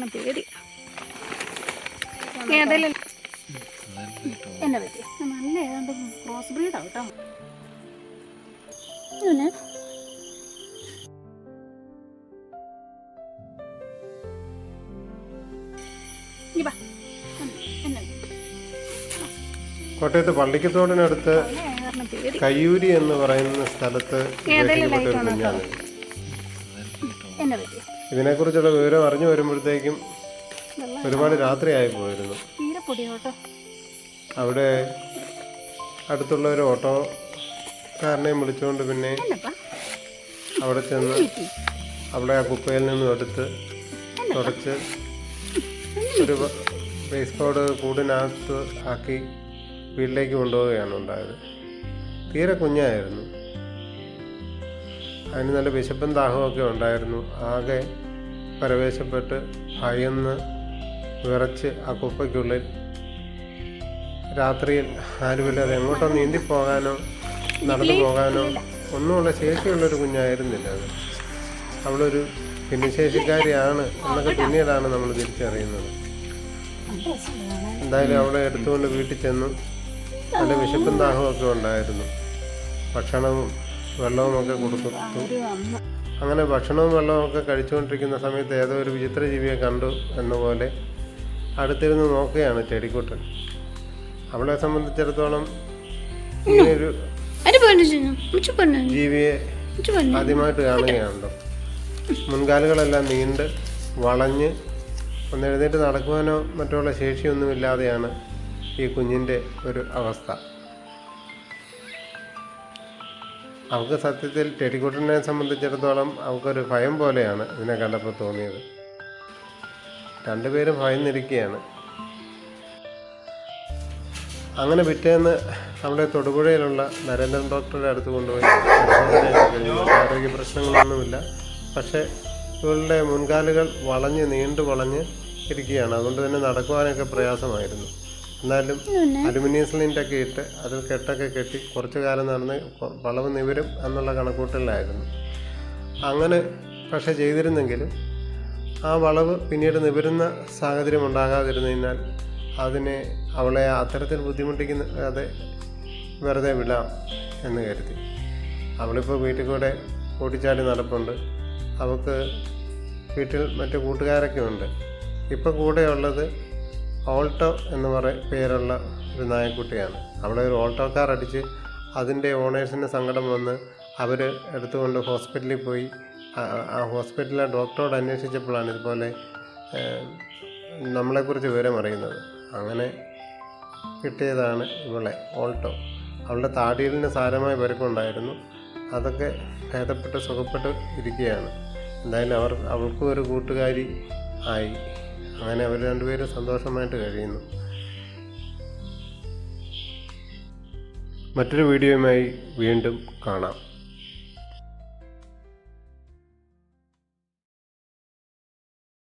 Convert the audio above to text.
കാരണം പേടി. ഏതെങ്കിലും എന്നെ പറ്റി. നല്ല ഏതാണ്ട് ക്രോസ് ബ്രീഡാ കേട്ടോ. പിന്നെ കോട്ടയത്ത് പള്ളിക്കത്തോടിനടുത്ത് കയ്യൂരി എന്ന് പറയുന്ന സ്ഥലത്ത് ഉപേക്ഷിക്കപ്പെട്ട ഒരു കുഞ്ഞാണ്. എന്നെ പറ്റി. ഇതിനെക്കുറിച്ചുള്ള വിവരം അറിഞ്ഞു വരുമ്പോഴത്തേക്കും ഒരുപാട് രാത്രിയായി പോയിരുന്നു. അവിടെ അടുത്തുള്ള ഒരു ഓട്ടോക്കാരനെയും വിളിച്ചുകൊണ്ട് പിന്നെ അവിടെ ചെന്ന് അവിടെ ആ കുപ്പയിൽ നിന്നും എടുത്ത് തുടച്ച് ഒരു വേസ്റ്റ് പൗഡർ കൂടിനകത്ത് ആക്കി വീട്ടിലേക്ക് കൊണ്ടുപോവുകയാണ് ഉണ്ടായത്. തീരെ കുഞ്ഞായിരുന്നു. അതിന് നല്ല വിശപ്പും ദാഹമൊക്കെ ഉണ്ടായിരുന്നു. ആകെ പരവേശപ്പെട്ട് ഭയന്ന് വിറച്ച് ആ കുപ്പയ്ക്കുള്ളിൽ രാത്രിയിൽ ആരുമില്ലാതെ എങ്ങോട്ടോ നീന്തി പോകാനോ നടന്നു പോകാനോ ഒന്നുമുള്ള ശേഷിയുള്ളൊരു കുഞ്ഞായിരുന്നില്ല അത്. അവളൊരു ഭിന്നശേഷിക്കാരിയാണ് എന്നൊക്കെ പിന്നീടാണ് നമ്മൾ തിരിച്ചറിയുന്നത്. എന്തായാലും അവളെ എടുത്തുകൊണ്ട് വീട്ടിൽ ചെന്നു. നല്ല വിശപ്പും ദാഹവും ഒക്കെ ഉണ്ടായിരുന്നു. ഭക്ഷണവും വെള്ളവും ഒക്കെ കൊടുത്തു. അങ്ങനെ ഭക്ഷണവും വെള്ളവും ഒക്കെ കഴിച്ചുകൊണ്ടിരിക്കുന്ന സമയത്ത് ഏതോ ഒരു വിചിത്ര ജീവിയെ കണ്ടു എന്ന പോലെ അടുത്തിരുന്ന് നോക്കുകയാണ് ചെടിക്കുട്ടൻ. അവളെ സംബന്ധിച്ചിടത്തോളം ഇങ്ങനെയൊരു ജീവിയെ ആദ്യമായിട്ട് കാണുകയാണല്ലോ. മുൻകാലുകളെല്ലാം നീണ്ട് വളഞ്ഞ് ഒന്ന് എഴുന്നേറ്റ് നടക്കുവാനോ മറ്റുള്ള ശേഷിയൊന്നുമില്ലാതെയാണ് ഈ കുഞ്ഞിന്റെ ഒരു അവസ്ഥ. അവൾക്ക് സത്യത്തിൽ ടെടിക്കുട്ടനെ സംബന്ധിച്ചിടത്തോളം അവൾക്കൊരു ഭയം പോലെയാണ് ഇതിനെ കണ്ടപ്പോൾ തോന്നിയത്. രണ്ടുപേരും ഭയന്നിരിക്കുകയാണ്. അങ്ങനെ പിറ്റേന്ന് നമ്മുടെ തൊടുപുഴയിലുള്ള നരേന്ദ്രൻ ഡോക്ടറുടെ അടുത്ത് കൊണ്ടുപോയി. ആരോഗ്യ പ്രശ്നങ്ങളൊന്നുമില്ല. പക്ഷേ ഇവളുടെ മുൻകാലുകൾ വളഞ്ഞ് നീണ്ടു വളഞ്ഞ് ഇരിക്കുകയാണ്. അതുകൊണ്ട് തന്നെ നടക്കുവാനൊക്കെ പ്രയാസമായിരുന്നു. എന്നാലും അലുമിനിയം സിലിൻഡൊക്കെ ഇട്ട് അതിൽ കെട്ടൊക്കെ കെട്ടി കുറച്ച് കാലം നടന്ന് വളവ് നിവരും എന്നുള്ള കണക്കൂട്ടലിലായിരുന്നു. അങ്ങനെ പക്ഷെ ചെയ്തിരുന്നെങ്കിലും ആ വളവ് പിന്നീട് നിവരുന്ന സാഹചര്യം ഉണ്ടാകാതിരുന്നതിനാൽ അതിനെ അവളെ അത്തരത്തിൽ ബുദ്ധിമുട്ടിക്കുന്ന അതെ വെറുതെ വിടാം എന്ന് കരുതി. അവളിപ്പോൾ വീട്ടിൽ കൂടെ ഓടിച്ചാടി നടപ്പുണ്ട്. അവൾക്ക് വീട്ടിൽ മറ്റു കൂട്ടുകാരൊക്കെ ഉണ്ട്. ഇപ്പോൾ കൂടെയുള്ളത് ഓൾട്ടോ എന്ന് പറയ പേരുള്ള ഒരു നായക്കുട്ടിയാണ് അവിടെ ഒരു ഓൾട്ടോ കാർ അടിച്ച് അതിന്റെ ഓണേഴ്സിന് സങ്കടം വന്ന് അവർ എടുത്തുകൊണ്ട് ഹോസ്പിറ്റലിൽ പോയി. ആ- ഹോസ്പിറ്റലിലെ ഡോക്ടറോട് അന്വേഷിച്ചപ്പോഴാണ് ഇതുപോലെ നമ്മളെക്കുറിച്ച് വിവരം അറിയുന്നത്. അങ്ങനെ കിട്ടിയതാണ് ഇവളെ ഓൾട്ടോ. അവളുടെ താടിയിലിന് സാരമായ പരിക്കുണ്ടായിരുന്നു. അതൊക്കെ ഭേദപ്പെട്ട് സുഖപ്പെട്ട് ഇരിക്കുകയാണ്. എന്തായാലും അവർ അവൾക്കും ഒരു കൂട്ടുകാരി ആയി. അങ്ങനെ അവർ രണ്ടുപേരും സന്തോഷമായിട്ട് കഴിയുന്നു. മറ്റൊരു വീഡിയോയുമായി വീണ്ടും കാണാം.